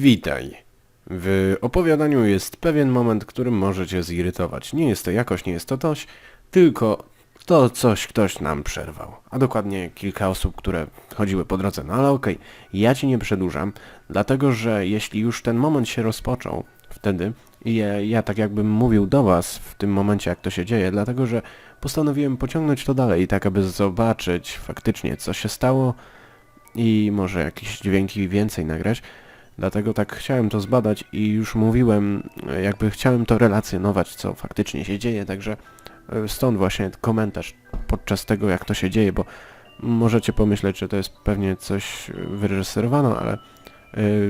Witaj. W opowiadaniu jest pewien moment, który może cię zirytować. Nie jest to jakoś, nie jest to coś, tylko to coś ktoś nam przerwał. A dokładnie kilka osób, które chodziły po drodze. No ale okej, ja ci nie przedłużam, dlatego że jeśli już ten moment się rozpoczął, wtedy ja, ja tak jakbym mówił do was w tym momencie, jak to się dzieje, dlatego że postanowiłem pociągnąć to dalej, tak aby zobaczyć faktycznie, co się stało i może jakieś dźwięki więcej nagrać. Dlatego tak chciałem to zbadać i już mówiłem, jakby chciałem to relacjonować, co faktycznie się dzieje, także e, stąd właśnie komentarz podczas tego, jak to się dzieje, bo możecie pomyśleć, że to jest pewnie coś e, wyreżyserowano, ale e,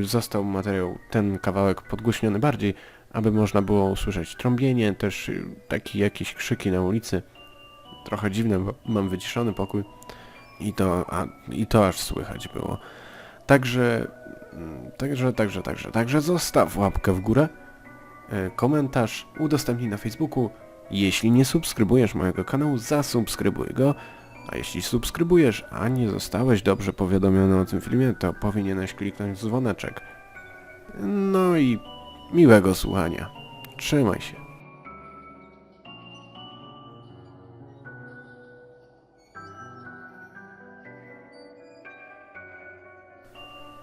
został materiał, ten kawałek podgłośniony bardziej, aby można było usłyszeć trąbienie, też takie jakieś krzyki na ulicy. Trochę dziwne, bo mam wyciszony pokój i to, a, i to aż słychać było. Także Także, także, także, także zostaw łapkę w górę, e, komentarz, udostępnij na Facebooku. Jeśli nie subskrybujesz mojego kanału, zasubskrybuj go. A jeśli subskrybujesz, a nie zostałeś dobrze powiadomiony o tym filmie, to powinieneś kliknąć dzwoneczek. No i miłego słuchania. Trzymaj się.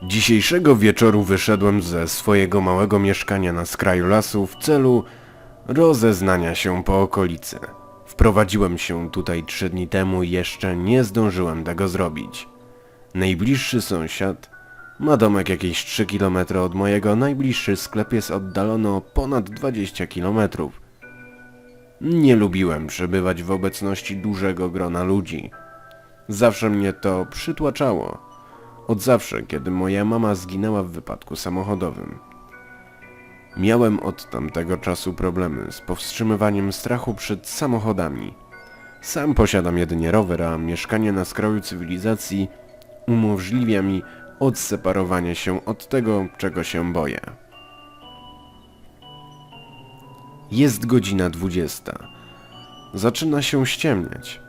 Dzisiejszego wieczoru wyszedłem ze swojego małego mieszkania na skraju lasu w celu rozeznania się po okolicy. Wprowadziłem się tutaj trzy dni temu i jeszcze nie zdążyłem tego zrobić. Najbliższy sąsiad ma domek jakieś 3 km od mojego, najbliższy sklep jest oddalony ponad 20 km. Nie lubiłem przebywać w obecności dużego grona ludzi. Zawsze mnie to przytłaczało. Od zawsze, kiedy moja mama zginęła w wypadku samochodowym. Miałem od tamtego czasu problemy z powstrzymywaniem strachu przed samochodami. Sam posiadam jedynie rower, a mieszkanie na skraju cywilizacji umożliwia mi odseparowanie się od tego, czego się boję. Jest godzina 20. Zaczyna się ściemniać.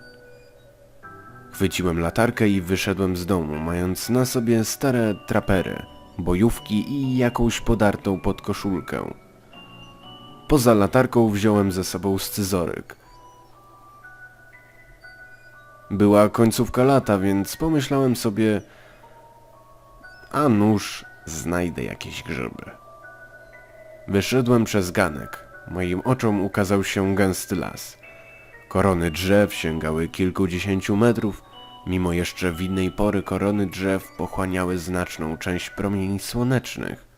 Chwyciłem latarkę i wyszedłem z domu, mając na sobie stare trapery, bojówki i jakąś podartą podkoszulkę. Poza latarką wziąłem ze sobą scyzoryk. Była końcówka lata, więc pomyślałem sobie, a nuż znajdę jakieś grzyby. Wyszedłem przez ganek. Moim oczom ukazał się gęsty las. Korony drzew sięgały kilkudziesięciu metrów, mimo jeszcze winnej pory korony drzew pochłaniały znaczną część promieni słonecznych.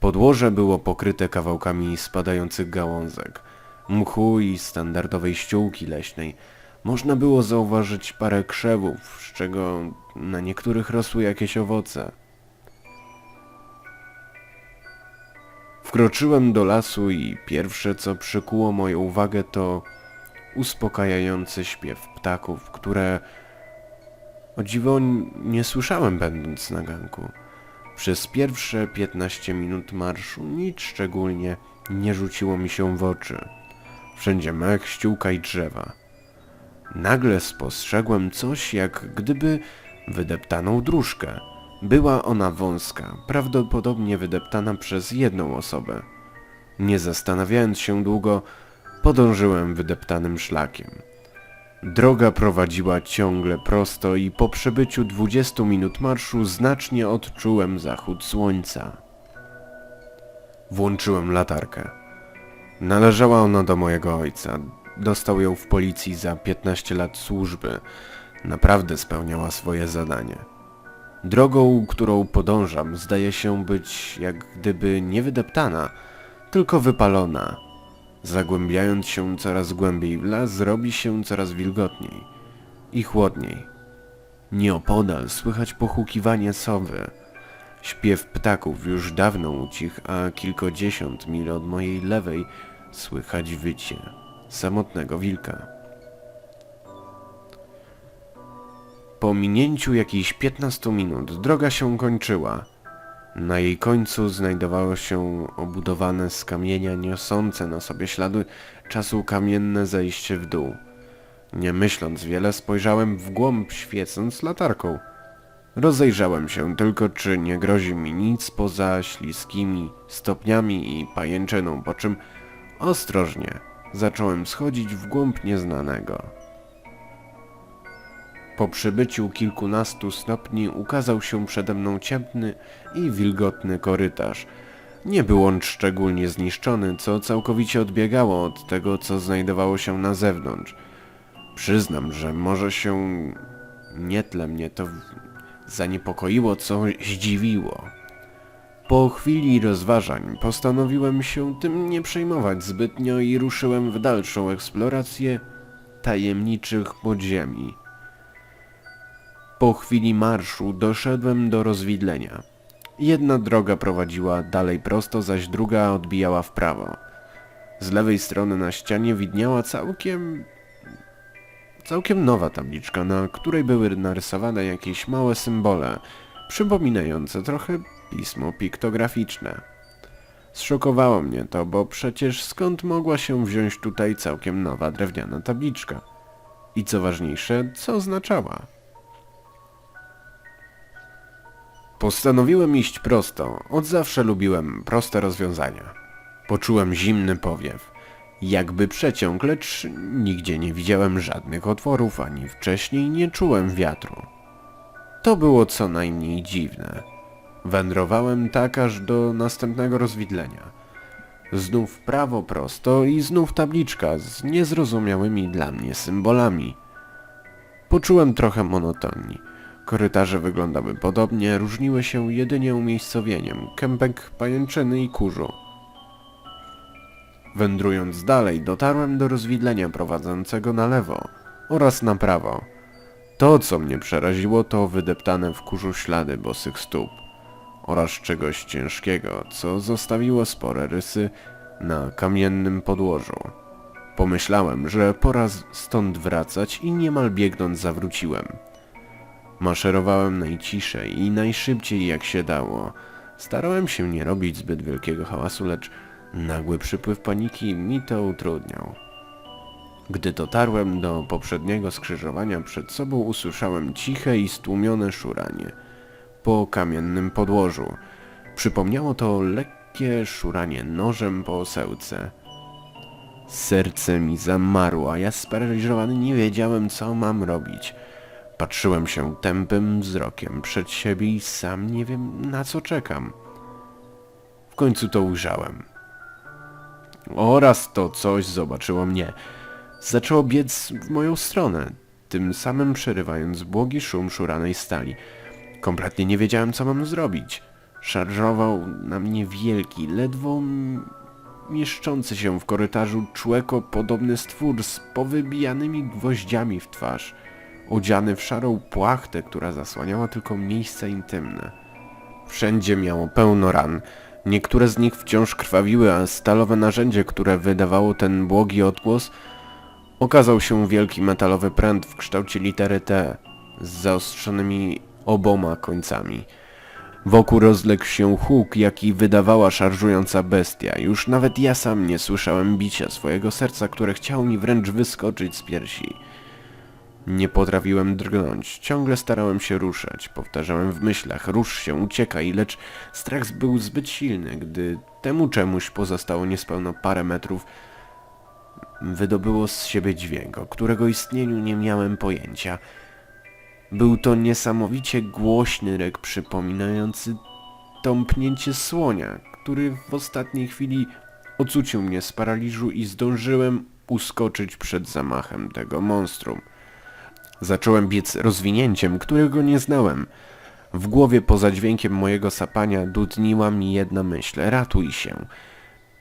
Podłoże było pokryte kawałkami spadających gałązek, mchu i standardowej ściółki leśnej. Można było zauważyć parę krzewów, z czego na niektórych rosły jakieś owoce. Wkroczyłem do lasu i pierwsze co przykuło moją uwagę to uspokajający śpiew ptaków, które o dziwo nie słyszałem będąc na ganku. Przez pierwsze 15 minut marszu nic szczególnie nie rzuciło mi się w oczy. Wszędzie mech, ściółka i drzewa. Nagle spostrzegłem coś jak gdyby wydeptaną dróżkę. Była ona wąska, prawdopodobnie wydeptana przez jedną osobę. Nie zastanawiając się długo, podążyłem wydeptanym szlakiem. Droga prowadziła ciągle prosto i po przebyciu 20 minut marszu znacznie odczułem zachód słońca. Włączyłem latarkę. Należała ona do mojego ojca. Dostał ją w policji za 15 lat służby. Naprawdę spełniała swoje zadanie. Drogą, którą podążam, zdaje się być jak gdyby nie wydeptana, tylko wypalona. Zagłębiając się coraz głębiej w las, robi się coraz wilgotniej i chłodniej. Nieopodal słychać pochukiwanie sowy. Śpiew ptaków już dawno ucichł, a kilkadziesiąt mil od mojej lewej słychać wycie samotnego wilka. Po minięciu jakichś 15 minut droga się kończyła. Na jej końcu znajdowało się obudowane z kamienia niosące na sobie ślady czasu kamienne zejście w dół. Nie myśląc wiele spojrzałem w głąb świecąc latarką. Rozejrzałem się tylko, czy nie grozi mi nic poza śliskimi stopniami i pajęczyną, po czym ostrożnie zacząłem schodzić w głąb nieznanego. Po przybyciu kilkunastu stopni ukazał się przede mną ciemny i wilgotny korytarz. Nie był on szczególnie zniszczony, co całkowicie odbiegało od tego, co znajdowało się na zewnątrz. Przyznam, że może się nie tyle mnie to zaniepokoiło, co zdziwiło. Po chwili rozważań postanowiłem się tym nie przejmować zbytnio i ruszyłem w dalszą eksplorację tajemniczych podziemi. Po chwili marszu doszedłem do rozwidlenia. Jedna droga prowadziła dalej prosto, zaś druga odbijała w prawo. Z lewej strony na ścianie widniała całkiem... całkiem nowa tabliczka, na której były narysowane jakieś małe symbole, przypominające trochę pismo piktograficzne. Zszokowało mnie to, bo przecież skąd mogła się wziąć tutaj całkiem nowa drewniana tabliczka? I co ważniejsze, co oznaczała? Postanowiłem iść prosto. Od zawsze lubiłem proste rozwiązania. Poczułem zimny powiew. Jakby przeciąg, lecz nigdzie nie widziałem żadnych otworów, ani wcześniej nie czułem wiatru. To było co najmniej dziwne. Wędrowałem tak aż do następnego rozwidlenia. Znów prawo prosto i znów tabliczka z niezrozumiałymi dla mnie symbolami. Poczułem trochę monotonii. Korytarze wyglądały podobnie, różniły się jedynie umiejscowieniem, kępek pajęczyny i kurzu. Wędrując dalej, dotarłem do rozwidlenia prowadzącego na lewo oraz na prawo. To, co mnie przeraziło, to wydeptane w kurzu ślady bosych stóp oraz czegoś ciężkiego, co zostawiło spore rysy na kamiennym podłożu. Pomyślałem, że pora stąd wracać i niemal biegnąc zawróciłem. Maszerowałem najciszej i najszybciej jak się dało. Starałem się nie robić zbyt wielkiego hałasu, lecz nagły przypływ paniki mi to utrudniał. Gdy dotarłem do poprzedniego skrzyżowania, przed sobą usłyszałem ciche i stłumione szuranie po kamiennym podłożu. Przypomniało to lekkie szuranie nożem po osełce. Serce mi zamarło, a ja sparaliżowany nie wiedziałem, co mam robić. Patrzyłem się tępym wzrokiem przed siebie i sam nie wiem, na co czekam. W końcu to ujrzałem. Oraz to coś zobaczyło mnie. Zaczęło biec w moją stronę, tym samym przerywając błogi szum szuranej stali. Kompletnie nie wiedziałem, co mam zrobić. Szarżował na mnie wielki, ledwo mieszczący się w korytarzu człeko podobny stwór z powybijanymi gwoździami w twarz, odziany w szarą płachtę, która zasłaniała tylko miejsca intymne. Wszędzie miało pełno ran. Niektóre z nich wciąż krwawiły, a stalowe narzędzie, które wydawało ten błogi odgłos, okazał się wielki metalowy pręt w kształcie litery T z zaostrzonymi oboma końcami. Wokół rozległ się huk, jaki wydawała szarżująca bestia. Już nawet ja sam nie słyszałem bicia swojego serca, które chciało mi wręcz wyskoczyć z piersi. Nie potrafiłem drgnąć, ciągle starałem się ruszać. Powtarzałem w myślach, rusz się, uciekaj, lecz strach był zbyt silny, gdy temu czemuś pozostało niespełna parę metrów, wydobyło z siebie dźwięk, o którego istnieniu nie miałem pojęcia. Był to niesamowicie głośny ryk przypominający tąpnięcie słonia, który w ostatniej chwili ocucił mnie z paraliżu i zdążyłem uskoczyć przed zamachem tego monstrum. Zacząłem biec rozwinięciem, którego nie znałem. W głowie poza dźwiękiem mojego sapania dudniła mi jedna myśl. Ratuj się.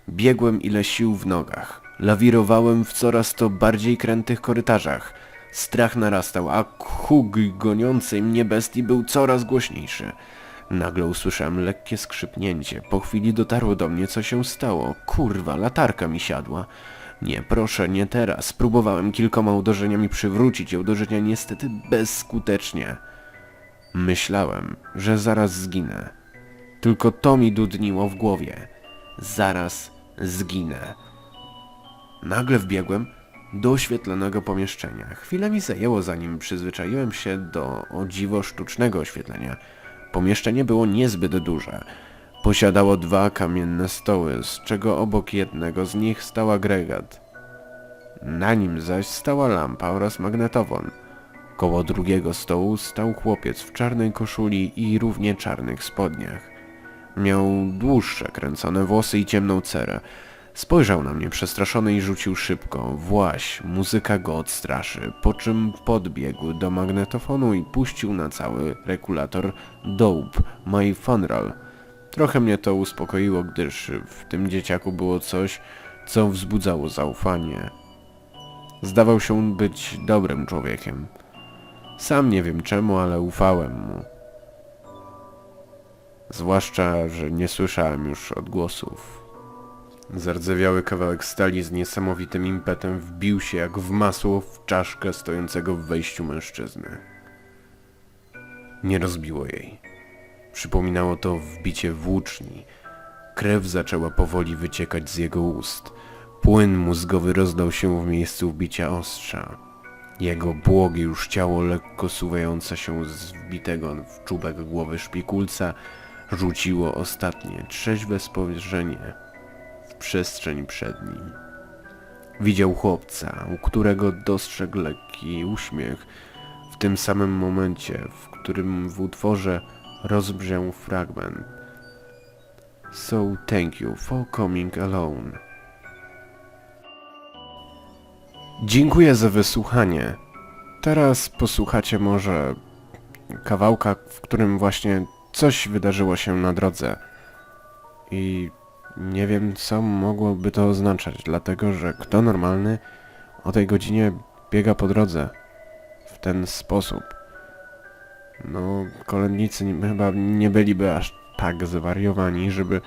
Biegłem ile sił w nogach. Lawirowałem w coraz to bardziej krętych korytarzach. Strach narastał, a huk goniącej mnie bestii był coraz głośniejszy. Nagle usłyszałem lekkie skrzypnięcie. Po chwili dotarło do mnie, co się stało. Kurwa, latarka mi siadła. Nie, proszę, nie teraz. Próbowałem kilkoma uderzeniami przywrócić do życia, niestety bezskutecznie. Myślałem, że zaraz zginę. Tylko to mi dudniło w głowie. Zaraz zginę. Nagle wbiegłem do oświetlonego pomieszczenia. Chwilę mi zajęło zanim przyzwyczaiłem się do o dziwo sztucznego oświetlenia. Pomieszczenie było niezbyt duże. Posiadało dwa kamienne stoły, z czego obok jednego z nich stał agregat. Na nim zaś stała lampa oraz magnetofon. Koło drugiego stołu stał chłopiec w czarnej koszuli i równie czarnych spodniach. Miał dłuższe, kręcone włosy i ciemną cerę. Spojrzał na mnie przestraszony i rzucił szybko. Właś, muzyka go odstraszy, po czym podbiegł do magnetofonu i puścił na cały regulator Dope, My Funeral. Trochę mnie to uspokoiło, gdyż w tym dzieciaku było coś, co wzbudzało zaufanie. Zdawał się być dobrym człowiekiem. Sam nie wiem czemu, ale ufałem mu. Zwłaszcza, że nie słyszałem już odgłosów. Zardzewiały kawałek stali z niesamowitym impetem wbił się jak w masło w czaszkę stojącego w wejściu mężczyzny. Nie rozbiło jej. Przypominało to wbicie włóczni. Krew zaczęła powoli wyciekać z jego ust. Płyn mózgowy rozdał się w miejscu wbicia ostrza. Jego błogie już ciało lekko suwające się z wbitego w czubek głowy szpikulca rzuciło ostatnie, trzeźwe spojrzenie w przestrzeń przed nim. Widział chłopca, u którego dostrzegł lekki uśmiech w tym samym momencie, w którym w utworze rozbrzmiał fragment So thank you for coming alone. Dziękuję za wysłuchanie. Teraz posłuchacie może kawałka, w którym właśnie coś wydarzyło się na drodze. I nie wiem, co mogłoby to oznaczać, dlatego że kto normalny o tej godzinie biega po drodze w ten sposób. No, kolędnicy nie- chyba nie byliby aż tak zwariowani, żeby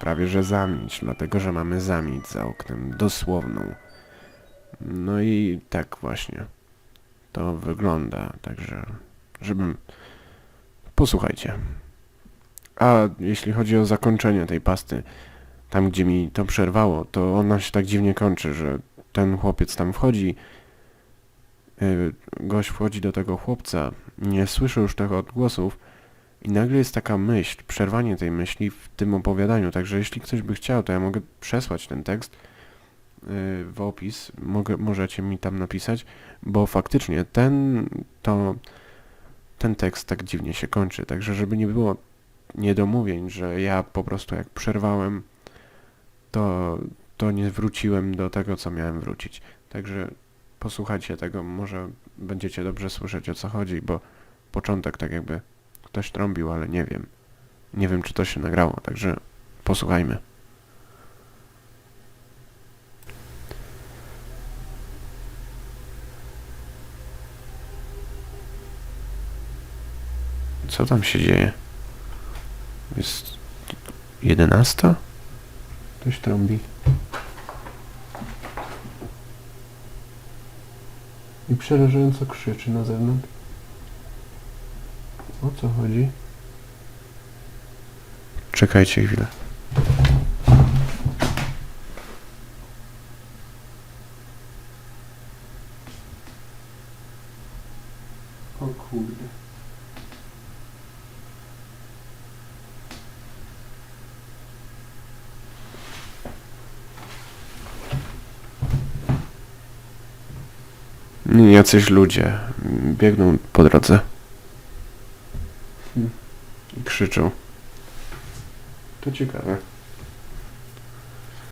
prawie że zamieć, dlatego że mamy zamieć za oknem, dosłowną. No i tak właśnie to wygląda, także żebym... Posłuchajcie. A jeśli chodzi o zakończenie tej pasty, tam gdzie mi to przerwało, to ona się tak dziwnie kończy, że ten chłopiec tam wchodzi, gość wchodzi do tego chłopca, nie słyszy już tych odgłosów i nagle jest taka myśl, przerwanie tej myśli w tym opowiadaniu, także jeśli ktoś by chciał, to ja mogę przesłać ten tekst yy, w opis, mogę, możecie mi tam napisać, bo faktycznie ten, to, ten tekst tak dziwnie się kończy, także żeby nie było niedomówień, że ja po prostu jak przerwałem, to, to nie wróciłem do tego, co miałem wrócić. Także posłuchajcie tego, może będziecie dobrze słyszeć o co chodzi, bo początek tak jakby ktoś trąbił, ale nie wiem. Nie wiem, czy to się nagrało, także posłuchajmy. Co tam się dzieje? Jest 11? Ktoś trąbi. I przerażająco krzyczy na zewnątrz. O co chodzi? Czekajcie chwilę. O kurde. Jacyś ludzie biegną po drodze. I krzyczą. To ciekawe.